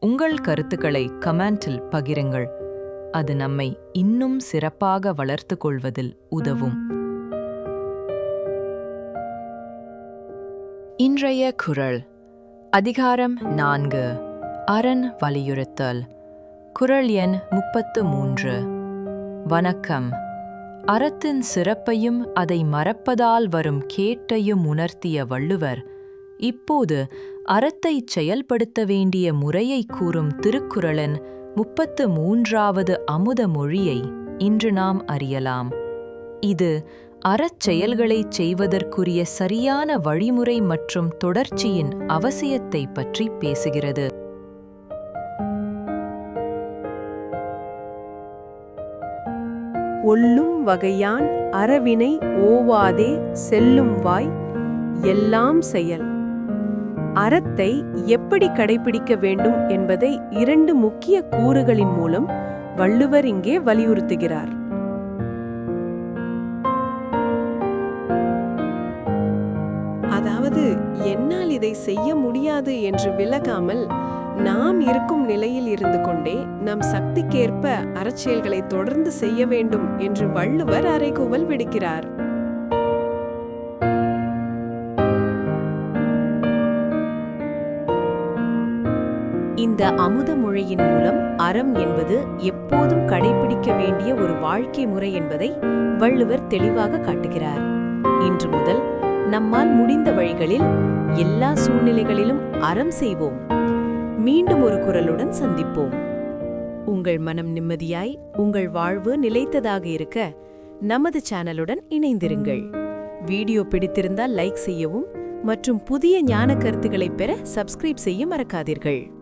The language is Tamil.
உங்கள் கருத்துக்களை கமெண்டில் பகிருங்கள். அது நம்மை இன்னும் சிறப்பாக வளர்த்துக் கொள்வதில் உதவும். இன்றைய குரல். அதிகாரம் நான்கு. அரண் வலியுறுத்தல். குறள் எண் முப்பத்து மூன்று. வணக்கம். அறத்தின் சிறப்பையும் அதை மறப்பதால் வரும் கேட்டையும் உணர்த்திய வள்ளுவர் இப்போது அறத்தைச் செயல்படுத்த வேண்டிய முறையை கூறும் திருக்குறளின் முப்பத்து மூன்றாவது அமுத மொழியை இன்று நாம் அறியலாம். இது அறச் செயல்களைச் செய்வதற்குரிய சரியான வழிமுறை மற்றும் தொடர்ச்சியின் அவசியத்தை பற்றி பேசுகிறது. ஒல்லும் வகையான் அறவினை ஓவாதே செல்லும் வாய் எல்லாம் செயல். அறத்தை எப்படி கடைபிடிக்க வேண்டும் என்பதை இரண்டு முக்கிய கூறுகளின் மூலம் வள்ளுவர் இங்கே வலியுறுத்துகிறார். அதாவது என்னால் இதை செய்ய முடியாது என்று விலகாமல் நாம் இருக்கும் நிலையில் இருந்து கொண்டே நம் சக்திக்கேற்ப அறச்செயல்களை தொடர்ந்து செய்ய வேண்டும் என்று வள்ளுவர் அறைகூவல் விடுக்கிறார். இந்த அமுத மொழியின் மூலம் அறம் என்பது எப்போதும் கடைபிடிக்க வேண்டிய ஒரு வாழ்க்கை முறை என்பதை வள்ளுவர் தெளிவாக காட்டுகிறார். இன்று முதல் நம்மால் முடிந்த வழிகளில் எல்லா சூழ்நிலைகளிலும் அறம் செய்வோம். மீண்டும் ஒரு குரலுடன் சந்திப்போம். உங்கள் மனம் நிம்மதியாய் உங்கள் வாழ்வு நிலைத்ததாக இருக்க நமது சேனலுடன் இணைந்திருங்கள். வீடியோ பிடித்திருந்தால் லைக் செய்யவும் மற்றும் புதிய ஞான கருத்துக்களை பெற சப்ஸ்கிரைப் செய்ய மறக்காதீர்கள்.